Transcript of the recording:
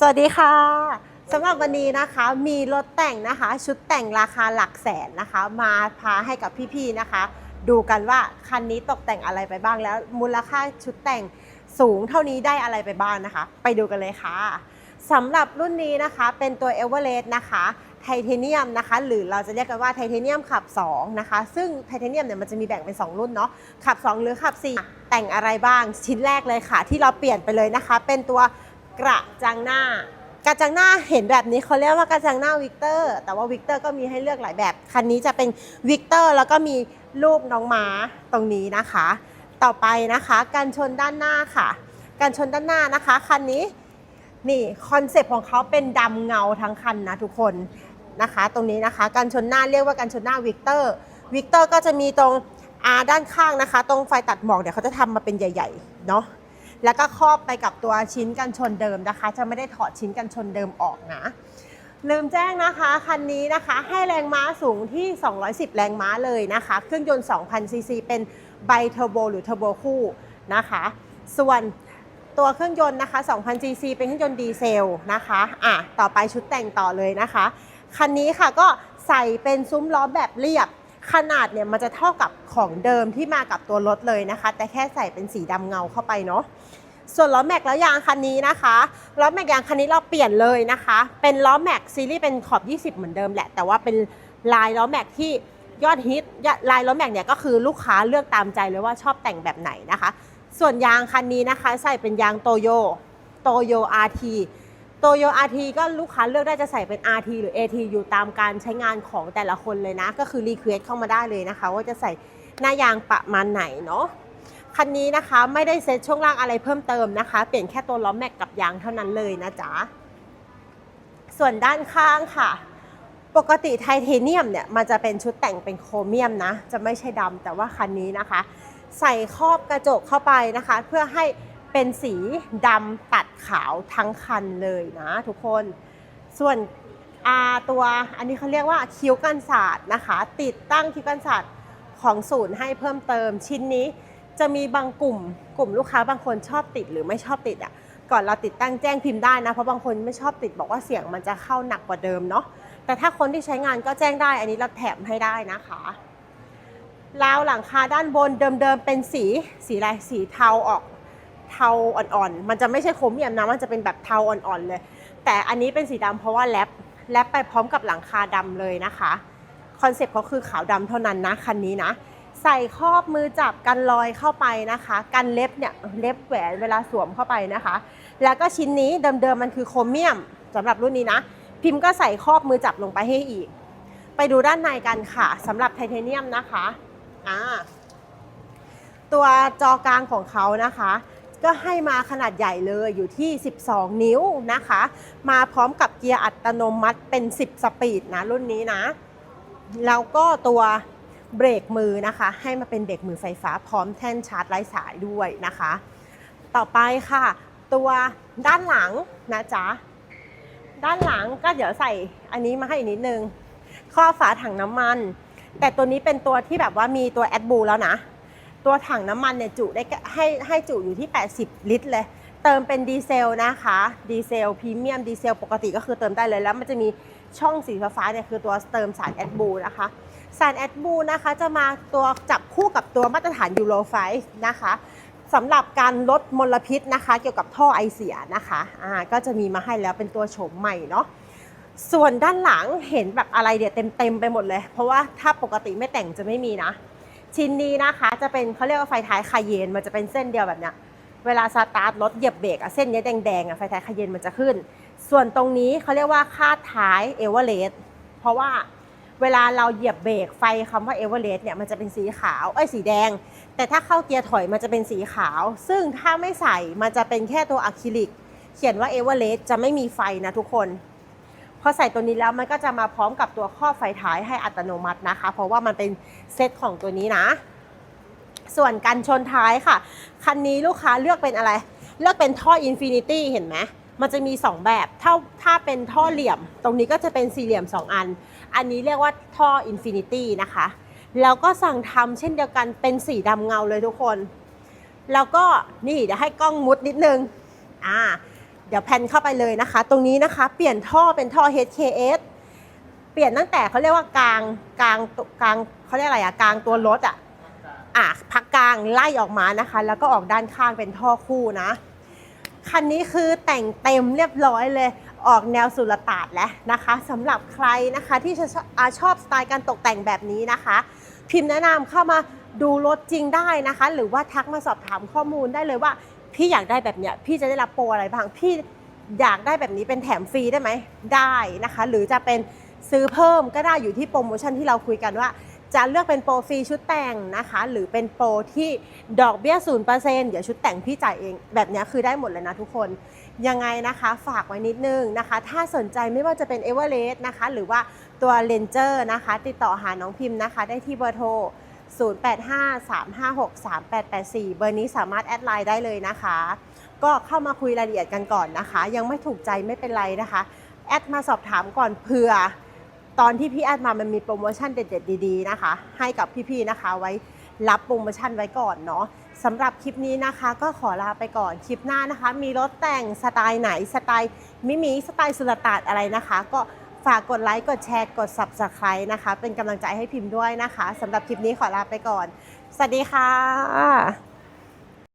สวัสดีค่ะสำหรับวันนี้นะคะมีรถแต่งนะคะ ชุดแต่งราคาหลักแสนนะคะ มาพาให้กับพี่ๆนะคะ ดูกันว่าคันนี้ตกแต่งอะไรไปบ้างแล้ว มูลค่าชุดแต่งสูงเท่านี้ได้อะไรไปบ้างนะคะ ไปดูกันเลยค่ะสำหรับรุ่นนี้นะคะเป็นตัว e v e r e s t นะคะไทเทเนียมนะคะ หรือเราจะเรียกกันว่าไทเทเนียมขับ 2 นะคะ ซึ่งไทเทเนียมเนี่ยมันจะมีแบ่งเป็น 2 รุ่นเนาะขับ 2 หรือขับ 4 แต่งอะไรบ้างชิ้นแรกเลยค่ะ ที่เราเปลี่ยนไปเลยนะคะ เป็นตัว กระจังหน้ากระจังหน้าเห็นแบบนี้เขาเรียกว่ากระจังหน้าวิกเตอร์ แต่ว่าวิกเตอร์ก็มีให้เลือกหลายแบบ คันนี้จะเป็นวิกเตอร์แล้วก็มีรูปน้องม้าตรงนี้นะคะ ต่อไปนะคะกันชนด้านหน้าค่ะกันชนด้านหน้านะคะคันนี้นี่คอนเซปต์ของเขาเป็นดำเงาทั้งคันนะทุกคนนะคะ ตรงนี้นะคะกันชนหน้าเรียกว่ากันชนหน้าวิกเตอร์วิกเตอร์ก็จะมีตรงอาด้านข้างนะคะ ตรงไฟตัดหมอกเดี๋ยวเขาจะทำมาเป็นใหญ่ๆเนาะ แล้วก็ครอบไปกับตัวชิ้นกันชนเดิมนะคะ จะไม่ได้ถอดชิ้นกันชนเดิมออกนะ ลืมแจ้งนะคะคันนี้นะคะให้แรงม้าสูงที่ 210 แรงม้าเลยนะคะ เครื่องยนต์ 2,000 ซีซีเป็นไบเทอร์โบหรือเทอร์โบคู่นะคะ ส่วนตัวเครื่องยนต์นะคะ2,000ซีซีเป็นเครื่องยนต์ดีเซลนะคะ อะ ต่อไปชุดแต่งต่อเลยนะคะ คันนี้ค่ะก็ใส่เป็นซุ้มล้อแบบเรียบ ขนาดเนี่ยมันจะเท่ากับของเดิมที่มากับตัวรถเลยนะคะ แต่แค่ใส่เป็นสีดำเงาเข้าไปเนาะส่วนล้อแม็กแล้วยางคันนี้นะคะล้อแม็กยางคันนี้เราเปลี่ยนเลยนะคะ เป็นล้อแม็กซีรีส์เป็นขอบ 20 เหมือนเดิมแหละ แต่ว่าเป็นลายล้อแม็กที่ยอดฮิตลายล้อแม็กเนี่ยก็คือลูกค้าเลือกตามใจเลยว่าชอบแต่งแบบไหนนะคะ ส่วนยางคันนี้นะคะ ใส่เป็นยางโตโยโตโย RT โตโย RT ก็ลูกค้าเลือกได้จะใส่เป็น RT หรือ AT อยู่ตามการใช้งานของแต่ละคนเลยนะ ก็คือรีเควสเข้ามาได้เลยนะคะ ว่าจะใส่หน้ายางประมาณไหนเนาะคันนี้นะคะไม่ได้เซ็ตช่วงล่างอะไรเพิ่มเติมนะคะ เปลี่ยนแค่ตัวล้อแม็กกับยางเท่านั้นเลยนะจ๊ะส่วนด้านข้างค่ะ ปกติไทเทเนียมเนี่ยมันจะเป็นชุดแต่งเป็นโครเมียมนะ จะไม่ใช่ดำแต่ว่าคันนี้นะคะ ใส่ครอบกระจกเข้าไปนะคะ เพื่อให้ เป็นสีดำตัดขาวทั้งคันเลยนะทุกคน ส่วนตัวอันนี้เขาเรียกว่าคิ้วกันศาสตร์นะคะ ติดตั้งคิ้วกันศาสตร์ของศูนย์ให้เพิ่มเติมชิ้นนี้จะมีบางกลุ่ม กลุ่มลูกค้าบางคนชอบติดหรือไม่ชอบติดอะก่อนเราติดตั้งแจ้งพิมพ์ได้นะ เพราะบางคนไม่ชอบติดบอกว่าเสียงมันจะเข้าหนักกว่าเดิมเนาะแต่ถ้าคนที่ใช้งานก็แจ้งได้ อันนี้เราแถมให้ได้นะคะราวหลังคาด้านบนเดิมๆเป็นสีสีอะไรสีเทาออก เทาอ่อนๆ มันจะไม่ใช่โครเมียมนะ มันจะเป็นแบบเทาอ่อนๆเลย แต่อันนี้เป็นสีดำเพราะว่าแรปแรปไปพร้อมกับหลังคาดำเลยนะคะ คอนเซ็ปต์เขาคือขาวดำเท่านั้นนะคันนี้นะ ใส่ครอบมือจับกันรอยเข้าไปนะคะ กันเล็บเนี่ยเล็บแหวนเวลาสวมเข้าไปนะคะ แล้วก็ชิ้นนี้เดิมๆมันคือโครเมียมสำหรับรุ่นนี้นะ พิมพ์ก็ใส่ครอบมือจับลงไปให้อีก ไปดูด้านในกันค่ะสำหรับไทเทเนียมนะคะอ่าตัวจอกลางของเขานะคะ ก็ให้มาขนาดใหญ่เลยอยู่ที่ 12 นิ้วนะคะ มาพร้อมกับเกียร์อัตโนมัติเป็น 10 สปีดนะรุ่นนี้นะ แล้วก็ตัวเบรกมือนะคะ ให้มาเป็นเบรกมือไฟฟ้าพร้อมแท่นชาร์จไร้สายด้วยนะคะ ต่อไปค่ะ ตัวด้านหลังนะจ๊ะ ด้านหลังก็เดี๋ยวใส่อันนี้มาให้อีกนิดนึงข้อฝาถังน้ำมัน แต่ตัวนี้เป็นตัวที่แบบว่ามีตัวแอดบูแล้วนะ ตัวถังน้ำมันเนี่ยจุได้ให้ให้จุอยู่ที่ 80 ลิตรเลย เติมเป็นดีเซลนะคะ ดีเซลพรีเมียมดีเซลปกติก็คือเติมได้เลยแล้วมันจะมีช่องสีฟ้าเนี่ยคือตัวเติมสารแอดบูนะคะ สารแอดบูนะคะจะมาตัวจับคู่กับตัวมาตรฐานยูโรไฟนะคะสำหรับการลดมลพิษนะคะ เกี่ยวกับท่อไอเสียนะคะอ่าก็จะมีมาให้แล้วเป็นตัวโฉมใหม่เนาะส่วนด้านหลังเห็นแบบอะไรเดี๋ยวเต็มไปหมดเลย เพราะว่าถ้าปกติไม่แต่งจะไม่มีนะ ชิ้นนี้นะคะจะเป็นเขาเรียกว่าไฟท้ายคาเยนมันจะเป็นเส้นเดียวแบบเนี้ยเวลาสตาร์ทรถเหยียบเบรกอะเส้นนี้แดงๆอะไฟท้ายคาเยนมันจะขึ้น ส่วนตรงนี้เขาเรียกว่าคาดท้ายเอเวอเรสต์เพราะว่าเวลาเราเหยียบเบรกไฟคำว่าเอเวอเรสต์เนี่ยมันจะเป็นสีขาวเอ้ยสีแดง แต่ถ้าเข้าเกียร์ถอยมันจะเป็นสีขาว ซึ่งถ้าไม่ใส่มันจะเป็นแค่ตัวอะคริลิก เขียนว่าเอเวอเรสต์จะไม่มีไฟนะทุกคน พอใส่ตัวนี้แล้วมันก็จะมาพร้อมกับตัวข้อไฟท้ายให้อัตโนมัตินะคะ เพราะว่ามันเป็นเซตของตัวนี้นะ ส่วนกันชนท้ายค่ะ คันนี้ลูกค้าเลือกเป็นอะไร เลือกเป็นท่ออินฟินิตี้เห็นไหมมันจะมี 2 แบบ ถ้าถ้าเป็นท่อเหลี่ยม ตรงนี้ก็จะเป็นสี่เหลี่ยม 2 อัน อันนี้เรียกว่าท่ออินฟินิตี้นะคะ แล้วก็สั่งทำเช่นเดียวกันเป็นสีดำเงาเลยทุกคน แล้วก็นี่เดี๋ยวให้กล้องมุดนิดนึง อ่า เดี๋ยวแพนเข้าไปเลยนะคะ ตรงนี้นะคะเปลี่ยนท่อเป็นท่อ HKS เปลี่ยนตั้งแต่เขาเรียกว่ากลางกลางกลางเขาเรียกอะไรอะกลางตัวรถอะอะพักกลางไล่ออกมานะคะ แล้วก็ออกด้านข้างเป็นท่อคู่นะคันนี้คือแต่งเต็มเรียบร้อยเลย ออกแนวสุลต่านแล้วนะคะสำหรับใครนะคะที่ชอบชอบสไตล์การตกแต่งแบบนี้นะคะ พิมพ์แนะนำเข้ามาดูรถจริงได้นะคะ หรือว่าทักมาสอบถามข้อมูลได้เลยว่า พี่อยากได้แบบเนี้ยพี่จะได้รับโปรอะไรบ้างพี่อยากได้แบบนี้เป็นแถมฟรีได้ไหมได้นะคะ หรือจะเป็นซื้อเพิ่มก็ได้อยู่ที่โปรโมชั่นที่เราคุยกันว่า จะเลือกเป็นโปรฟรีชุดแต่งนะคะ หรือเป็นโปรที่ดอกเบี้ยศูนย์เปอร์เซ็นต์เดี๋ยวชุดแต่งพี่จ่ายเอง แบบเนี้ยคือได้หมดเลยนะทุกคนยังไงนะคะฝากไว้นิดนึงนะคะ ถ้าสนใจไม่ว่าจะเป็นเอเวอเรสต์นะคะ หรือว่าตัวเลนเจอร์นะคะ ติดต่อหาน้องพิมพ์นะคะ ได้ที่เบอร์โทร 0853563884 เบอร์นี้สามารถแอดไลน์ได้เลยนะคะ ก็เข้ามาคุยรายละเอียดกันก่อนนะคะ ยังไม่ถูกใจไม่เป็นไรนะคะ แอดมาสอบถามก่อนเผื่อ ตอนที่พี่แอดมามันมีโปรโมชั่นเด็ดๆ ดีๆนะคะ ให้กับพี่ๆนะคะไว้รับโปรโมชั่นไว้ก่อนเนาะสำหรับคลิปนี้นะคะก็ขอลาไปก่อนคลิปหน้านะคะ มีรถแต่งสไตล์ไหนสไตล์มิมิสไตล์สุลต่านอะไรนะคะ ก็ ฝากกดไลค์ กดแชร์ กด subscribe นะคะ เป็นกำลังใจให้พิมพ์ด้วยนะคะสำหรับคลิปนี้ขอลาไปก่อน สวัสดีค่ะ